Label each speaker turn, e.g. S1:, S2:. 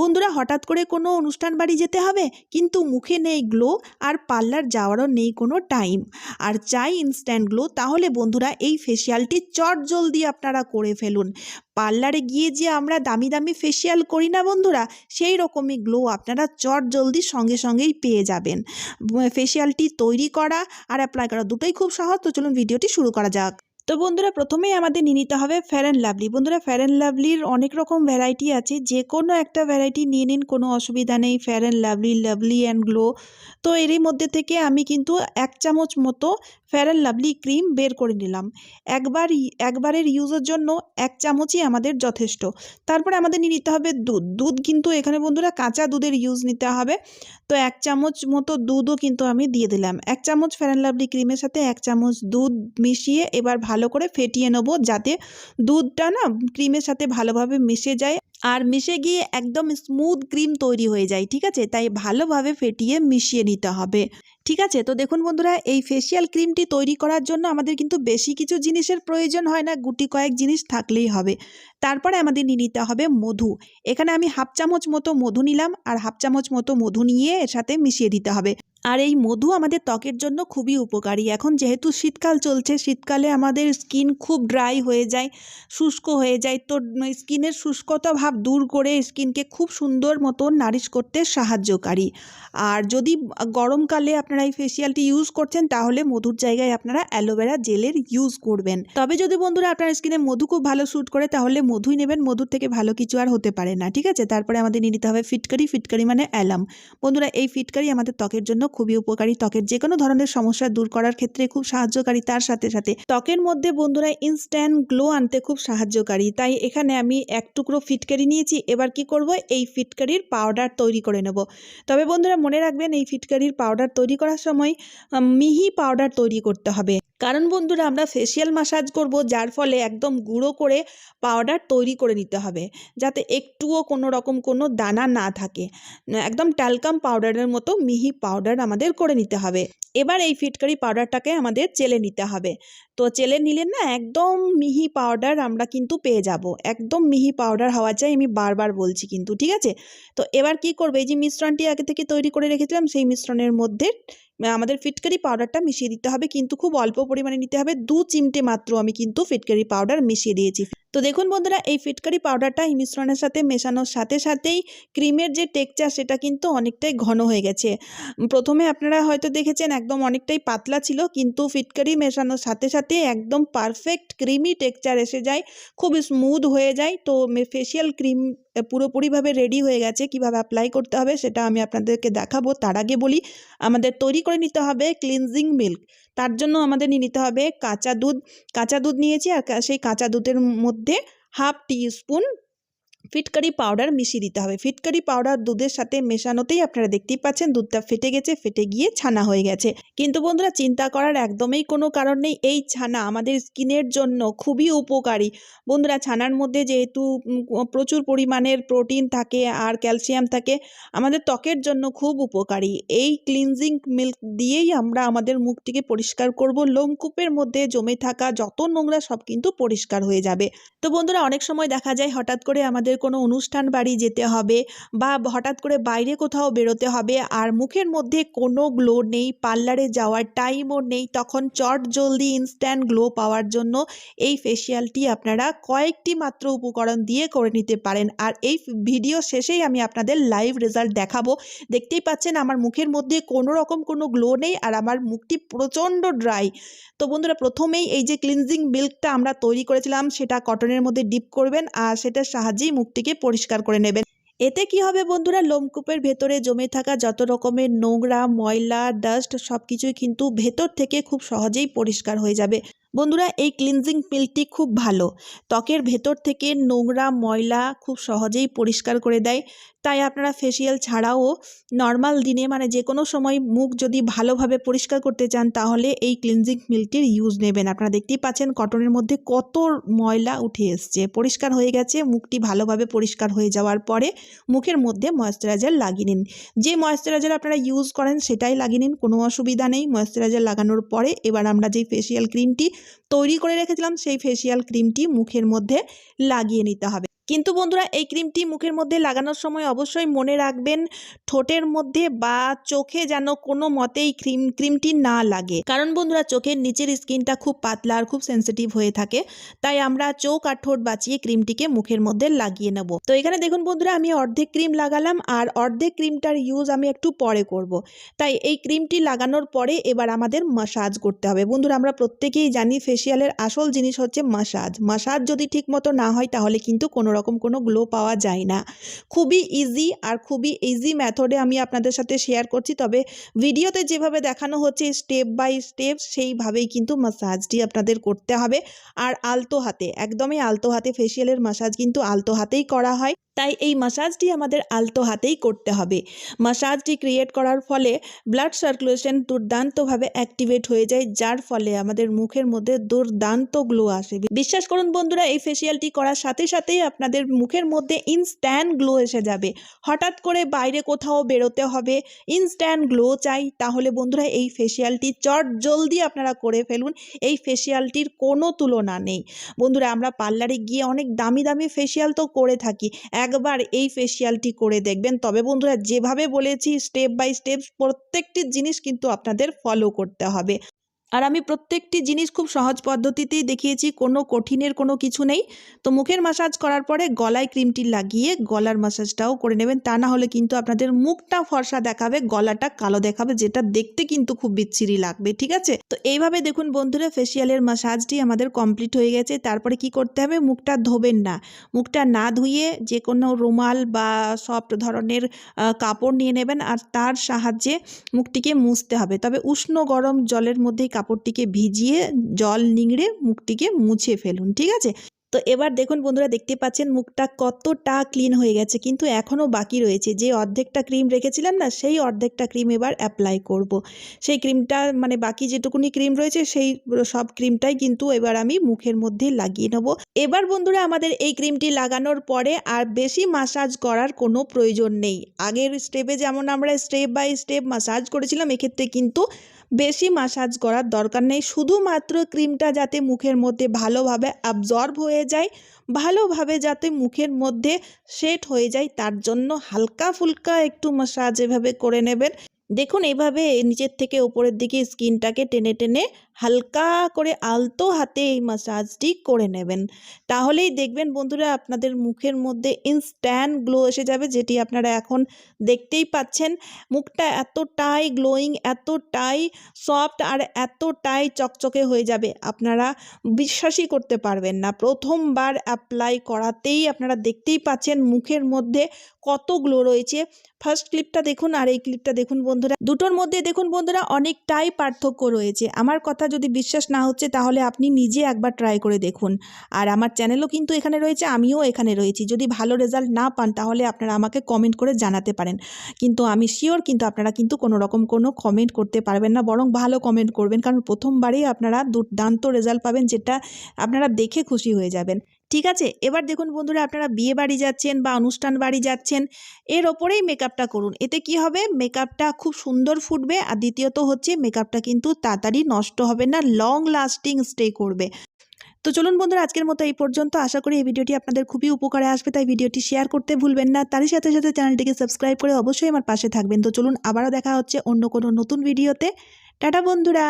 S1: বন্ধুরা, হঠাৎ করে কোনো অনুষ্ঠান বাড়ি যেতে হবে? কিন্তু মুখে নেই গ্লো আর পার্লার যাওয়ারও নেই কোনো টাইম। আর চাই ইনস্ট্যান্ট গ্লো তাহলে বন্ধুরা এই ফেসিয়ালটি চট জলদি আপনারা করে ফেলুন। পার্লারে গিয়ে যে আমরা দামি দামি ফেসিয়াল করি না বন্ধুরা, সেই রকমই গ্লো আপনারা চট জলদি সঙ্গে সঙ্গেই পেয়ে যাবেন। ফেসিয়ালটি তৈরি করা আর অ্যাপ্লাই করা দুটোই খুব সহজ। তো চলুন ভিডিওটি শুরু করা যাক। তো বন্ধুরা, প্রথমেই আমাদের নিয়ে নিতে হবে ফ্যার অ্যান্ড লাভলি বন্ধুরা ফ্যার অ্যান্ড লাভলির অনেক রকম ভ্যারাইটি আছে, যে কোনো একটা ভ্যারাইটি নিয়ে নিন, কোনো অসুবিধা নেই। Fair and lovely lovely and glow তো এরই মধ্যে থেকে আমি কিন্তু এক চামচ মতো ফ্যার লাভলি ক্রিম বের করে নিলাম। একবার একবারের ইউজের জন্য এক চামচই আমাদের যথেষ্ট। তারপরে আমাদের নিয়ে নিতে হবে দুধ। দুধ কিন্তু এখানে বন্ধুরা কাঁচা দুধের ইউজ নিতে হবে। তো এক চামচ মতো দুধও কিন্তু আমি দিয়ে দিলাম। এক চামচ ফ্যার লাভলি ক্রিমের সাথে এক চামচ দুধ মিশিয়ে এবার ভালো করে ফেটিয়ে নেব যাতে দুধটা না ক্রিমের সাথে ভালোভাবে মিশে যায় আর মিশে গিয়ে একদম স্মুথ ক্রিম তৈরি হয়ে যায়, ঠিক আছে? তাই ভালোভাবে ফেটিয়ে মিশিয়ে নিতে হবে। ঠিক আছে? তো দেখুন বন্ধুরা, এই ফেসিয়াল ক্রিমটি তৈরি করার জন্য আমাদের কিন্তু বেশি কিছু জিনিসের প্রয়োজন হয় না, গুটি কয়েক জিনিস থাকলেই হবে। তারপরে আমাদের নিয়ে নিতে হবে মধু। এখানে আমি হাফ চামচ মতো মধু নিলাম আর হাফ চামচ মতো মধু নিয়ে এর সাথে মিশিয়ে দিতে হবে। আর এই মধু আমাদের ত্বকের জন্য খুবই উপকারী। এখন যেহেতু শীতকাল চলছে, শীতকালে আমাদের স্কিন খুব ড্রাই হয়ে যায়, শুষ্ক হয়ে যায়, তো স্কিনের শুষ্কতা ভাব দূর করে স্কিনকে খুব সুন্দর মতো নারিশ করতে সাহায্যকারী আর যদি গরমকালে আপনারা এই ফেসিয়ালটি ইউজ করছেন, তাহলে মধুর জায়গায় আপনারা অ্যালোভেরা জেলের ইউজ করবেন। তবে যদি বন্ধুরা আপনার স্কিনে মধু খুব ভালো শ্যুট করে, তাহলে মধুই নেবেন, মধুর থেকে ভালো কিছু আর হতে পারে না, ঠিক আছে? তারপরে আমাদের নিয়ে নিতে হবে ফিটকারি ফিটকারি মানে অ্যালাম বন্ধুরা, এই ফিটকারি আমাদের ত্বকের জন্য খুবই উপকারী। ত্বকের যে কোনো ধরনের সমস্যা দূর করার ক্ষেত্রে খুব সাহায্যকারী, তার সাথে সাথে ত্বকের মধ্যে বন্ধুরা ইনস্ট্যান্ট গ্লো আনতে খুব সাহায্যকারী। তাই এখানে আমি এক টুকরো ফিটকারি নিয়েছি, এবার কি করব? এই ফিটকারির পাউডার তৈরি করে নেব। তবে বন্ধুরা, মনে রাখবেন, এই ফিটকারির পাউডার তৈরি করার সময় মিহি পাউডার তৈরি করতে হবে। কারণ বন্ধুরা, আমরা ফেসিয়াল মাসাজ করব, যার ফলে একদম গুঁড়ো করে পাউডার তৈরি করে নিতে হবে, যাতে একটুও কোনো রকম কোনো দানা না থাকে। একদম ট্যালকাম পাউডারের মতো মিহি পাউডার আমাদের করে নিতে হবে। এবার এই ফিটকারি পাউডারটাকে আমাদের চেলে নিতে হবে। তো চেলে নিলে না একদম মিহি পাউডার আমরা কিন্তু পেয়ে যাব। একদম মিহি পাউডার হওয়া চাই আমি বারবার বলছি কিন্তু, ঠিক আছে? তো এবার কি করবে? এই যে মিশ্রণটি আগে থেকে তৈরি করে রেখেছিলাম, সেই মিশ্রণের মধ্যে আমাদের ফিটকারি পাউডারটা মিশিয়ে দিতে হবে, কিন্তু খুব অল্প পরিমাণে নিতে হবে। দু চিমটে মাত্র আমি কিন্তু ফিটকারি পাউডার মিশিয়ে দিয়েছি। তো দেখুন বন্ধুরা, এই ফিটকারি পাউডারটা এই মিশ্রণের সাথে মেশানোর সাথে সাথেই ক্রিমের যে টেকচার সেটা কিন্তু অনেকটাই ঘন হয়ে গেছে। প্রথমে আপনারা হয়তো দেখেছেন একদম অনেকটাই পাতলা ছিল, কিন্তু ফিটকারি মেশানোর সাথে সাথে একদম পারফেক্ট ক্রিমি টেকচার এসে যায়, খুব স্মুথ হয়ে যায়। তো ফেসিয়াল ক্রিম পুরোপুরিভাবে রেডি হয়ে গেছে, কীভাবে অ্যাপ্লাই করতে হবে সেটা আমি আপনাদেরকে দেখাবো। তার আগে বলি, আমাদের তৈরি করে নিতে হবে ক্লিনজিং মিল্ক তার জন্য আমাদের নিয়ে নিতে হবে কাঁচা দুধ। কাঁচা দুধ নিয়েছি আর সেই কাঁচা দুধের মধ্যে হাফ টি স্পুন ফিটকারি পাউডার মিশিয়ে দিতে হবে। ফিটকারি পাউডার দুধের সাথে মেশানোতেই আপনারা দেখতেই পাচ্ছেন দুধটা ফেটে গেছে, ফেটে গিয়ে ছানা হয়ে গেছে। কিন্তু বন্ধুরা, চিন্তা করার একদমই কোনো কারণ নেই, এই ছানা আমাদের স্কিনের জন্য খুবই উপকারী। বন্ধুরা, ছানার মধ্যে যেহেতু প্রচুর পরিমাণের প্রোটিন থাকে আর ক্যালসিয়াম থাকে, আমাদের ত্বকের জন্য খুব উপকারী। এই ক্লিনজিং মিল্ক দিয়েই আমরা আমাদের মুখটিকে পরিষ্কার করব। লোমকূপের মধ্যে জমে থাকা যত নোংরা সব কিন্তু পরিষ্কার হয়ে যাবে। তো বন্ধুরা, অনেক সময় দেখা যায় হঠাৎ করে আমাদের কোনো অনুষ্ঠান বাড়ি যেতে হবে বা হঠাৎ করে বাইরে কোথাও বেরোতে হবে আর মুখের মধ্যে কোনো গ্লো নেই, পার্লারে যাওয়ার টাইমও নেই, তখন চট জলদি ইনস্ট্যান্ট গ্লো পাওয়ার জন্য এই ফেসিয়ালটি আপনারা কয়েকটি মাত্র উপকরণ দিয়ে করে নিতে পারেন। আর এই ভিডিও শেষেই আমি আপনাদের লাইভ রেজাল্ট দেখাবো। দেখতেই পাচ্ছেন আমার মুখের মধ্যে কোনো রকম কোনো গ্লো নেই আর আমার মুখটি প্রচণ্ড ড্রাই তো বন্ধুরা, প্রথমেই এই যে ক্লিনজিং মিল্কটা আমরা তৈরি করেছিলাম, সেটা কটনের মধ্যে ডিপ করবেন আর সেটার সাহায্যেই মুখটিকে পরিষ্কার করে নেবেন। এতে কি হবে বন্ধুরা? লোমকূপের ভেতরে জমে থাকা যত রকমের নোংরা, ময়লা ডাস্ট সব কিছুই কিন্তু ভেতর থেকে খুব সহজেই পরিষ্কার হয়ে যাবে। বন্ধুরা, এই ক্লিনজিং মিল্কটি খুব ভালো। ত্বকের ভেতর থেকে নোংরা ময়লা খুব সহজেই পরিষ্কার করে দেয়। তাই আপনারা ফেসিয়াল ছাড়াও নর্মাল দিনে মানে যে কোনো সময় মুখ যদি ভালোভাবে পরিষ্কার করতে চান, তাহলে এই ক্লিনজিং মিল্কটির ইউজ নেবেন। আপনারা দেখতেই পাচ্ছেন কটনের মধ্যে কত ময়লা উঠে এসছে। পরিষ্কার হয়ে গেছে, মুখটি ভালোভাবে পরিষ্কার হয়ে যাওয়ার পরে মুখের মধ্যে ময়েশ্চারাইজার লাগিয়ে নিন। যে ময়েশ্চারাইজার আপনারা ইউজ করেন, সেটাই লাগিয়ে নিন, কোনো অসুবিধা নেই। ময়েশ্চারাইজার লাগানোর পরে এবার আমরা যেই ফেসিয়াল ক্রিমটি তৈরি করে রেখেছিলাম সেই ফেসিয়াল ক্রিমটি মুখের মধ্যে লাগিয়ে নিতে হবে। কিন্তু বন্ধুরা, এই ক্রিমটি মুখের মধ্যে লাগানোর সময় অবশ্যই মনে রাখবেন, ঠোঁটের মধ্যে বা চোখে যেন কোনো মতেই ক্রিম, ক্রিমটি না লাগে। কারণ বন্ধুরা, চোখের নিচের স্কিনটা খুব পাতলা আর খুব সেন্সিটিভ হয়ে থাকে, তাই আমরা চোখ আর ঠোঁট বাঁচিয়ে ক্রিমটিকে মুখের মধ্যে লাগিয়ে নেব। তো এখানে দেখুন বন্ধুরা, আমি অর্ধেক ক্রিম লাগালাম আর অর্ধেক ক্রিমটার ইউজ আমি একটু পরে করব। তাই এই ক্রিমটি লাগানোর পরে এবার আমাদের মাসাজ করতে হবে। বন্ধুরা, আমরা প্রত্যেকেই জানি ফেসিয়ালের আসল জিনিস হচ্ছে মাসাজ মাসাজ যদি ঠিক মতো না হয়, তাহলে কিন্তু কোনো রকম কোনো গ্লো পাওয়া যায় না। খুবই ইজি আর খুবই ইজি মেথডে আমি আপনাদের সাথে শেয়ার করছি। তবে ভিডিওতে যেভাবে দেখানো হচ্ছে স্টেপ বাই স্টেপ সেইভাবেই কিন্তু মাসাজটি আপনাদের করতে হবে। আর আলতো হাতে, একদমই আলতো হাতে ফেসিয়ালের মাসাজ কিন্তু আলতো হাতেই করা হয়। তাই এই মাসাজটি আমাদের আলতো হাতেই করতে হবে। মাসাজটি ক্রিয়েট করার ফলে ব্লাড সার্কুলেশন দুর্দান্তভাবে অ্যাক্টিভেট হয়ে যায়, যার ফলে আমাদের মুখের মধ্যে দুর্দান্ত গ্লো আসে। বিশ্বাস করুন বন্ধুরা, এই ফেসিয়ালটি করার সাথে সাথেই আপনাদের মুখের মধ্যে ইনস্ট্যান্ট গ্লো এসে যাবে। হঠাৎ করে বাইরে কোথাও বেরোতে হবে ইনস্ট্যান্ট গ্লো চাই, তাহলে বন্ধুরা এই ফেসিয়ালটি চট জলদি আপনারা করে ফেলুন, এই ফেসিয়ালটির কোনো তুলনা নেই। বন্ধুরা, আমরা পার্লারে গিয়ে অনেক দামি দামি ফেসিয়াল তো করে থাকি একবার এই ফেসিয়ালটি করে দেখবেন। তবে বন্ধুরা, যেভাবে বলেছি স্টেপ বাই স্টেপ প্রত্যেকটি জিনিস কিন্তু আপনাদের ফলো করতে হবে। আর আমি প্রত্যেকটি জিনিস খুব সহজ পদ্ধতিতেই দেখিয়েছি, কোনো কঠিনের কোনো কিছু নেই। তো মুখের মাসাজ করার পরে গলায় ক্রিমটি লাগিয়ে গলার মাসাজটাও করে নেবেন। তা না হলে কিন্তু আপনাদের মুখটা ফর্সা দেখাবে, গলাটা কালো দেখাবে, যেটা দেখতে কিন্তু খুব বিচ্ছিরি লাগবে, ঠিক আছে? তো এইভাবে দেখুন বন্ধুরা ফেসিয়ালের মাসাজটি আমাদের কমপ্লিট হয়ে গেছে। তারপরে কি করতে হবে? মুখটা ধোবেন না। মুখটা না ধুয়ে যে কোনো রুমাল বা সফট ধরনের কাপড় নিয়ে নেবেন আর তার সাহায্যে মুখটিকে মুছতে হবে। তবে উষ্ণ গরম জলের মধ্যেই কাপড়টিকে ভিজিয়ে জল নিংড়ে মুখটিকে মুছে ফেলুন, ঠিক আছে? তো এবার দেখুন বন্ধুরা, দেখতে পাচ্ছেন মুখটা কতটা ক্লিন হয়ে গেছে, কিন্তু এখনও বাকি রয়েছে। যে অর্ধেকটা ক্রিম রেখেছিলাম না, সেই অর্ধেকটা ক্রিম এবার অ্যাপ্লাই করব। সেই ক্রিমটা মানে বাকি যেটুকুনি ক্রিম রয়েছে, সেই সব ক্রিমটাই কিন্তু এবার আমি মুখের মধ্যে লাগিয়ে নেব। এবার বন্ধুরা, আমাদের এই ক্রিমটি লাগানোর পরে আর বেশি মাসাজ করার কোনো প্রয়োজন নেই। আগের স্টেপে যেমন আমরা স্টেপ বাই স্টেপ মাসাজ করেছিলাম, এক্ষেত্রে কিন্তু বেশি মাসাজ করার দরকার নেই। শুধুমাত্র ক্রিমটা যাতে মুখের মধ্যে ভালোভাবে অ্যাবজর্ব হয়ে যায়, ভালোভাবে যাতে মুখের মধ্যে সেট হয়ে যায়, তার জন্য হালকা ফুলকা একটু মাসাজ এভাবে করে নেবেন। দেখুন এইভাবে নিচের থেকে উপরের দিকে স্কিনটাকে টেনে টেনে হালকা করে আলতো হাতে এই মাসাজটি করে নেবেন। তাহলেই দেখবেন বন্ধুরা আপনাদের মুখের মধ্যে ইনস্ট্যান্ট গ্লো এসে যাবে, যেটি আপনারা এখন দেখতেই পাচ্ছেন। মুখটা এতটাই গ্লোয়িং এতটাই সফট আর এতটাই চকচকে হয়ে যাবে, আপনারা বিশ্বাসই করতে পারবেন না। প্রথমবার অ্যাপ্লাই করাতেই আপনারা দেখতেই পাচ্ছেন মুখের মধ্যে কত গ্লো রয়েছে। ফার্স্ট ক্লিপটা দেখুন আর এই ক্লিপটা দেখুন বন্ধুরা। দুটোর মধ্যে দেখুন বন্ধুরা, অনেকটাই পার্থক্য রয়েছে। আমার কথা যদি বিশ্বাস না হচ্ছে, তাহলে আপনি নিজে একবার ট্রাই করে দেখুন। আর আমার চ্যানেলও কিন্তু এখানে রয়েছে, আমিও এখানে রয়েছি। যদি ভালো রেজাল্ট না পান, তাহলে আপনারা আমাকে কমেন্ট করে জানাতে পারেন। কিন্তু আমি শিওর কিন্তু আপনারা কিন্তু কোনো রকম কোনো কমেন্ট করতে পারবেন না, বরং ভালো কমেন্ট করবেন। কারণ প্রথমবারেই আপনারা দুর্দান্ত রেজাল্ট পাবেন, যেটা আপনারা দেখে খুশি হয়ে যাবেন। ঠিক আছে? এবার দেখুন বন্ধুরা, আপনারা বিয়ে বাড়ি যাচ্ছেন বা অনুষ্ঠান বাড়ি যাচ্ছেন, এর ওপরেই মেকআপটা করুন। এতে কি হবে? মেকআপটা খুব সুন্দর ফুটবে আর দ্বিতীয়ত হচ্ছে মেকআপটা কিন্তু তাড়াতাড়ি নষ্ট হবে না লং লাস্টিং স্টে করবে। তো চলুন বন্ধুরা, আজকের মতো এই পর্যন্ত। আশা করি এই ভিডিওটি আপনাদের খুবই উপকারে আসবে, তাই ভিডিওটি শেয়ার করতে ভুলবেন না। তারই সাথে সাথে চ্যানেলটিকে সাবস্ক্রাইব করে অবশ্যই আমার পাশে থাকবেন। তো চলুন, আবারও দেখা হচ্ছে অন্য কোনো নতুন ভিডিওতে। টাটা বন্ধুরা!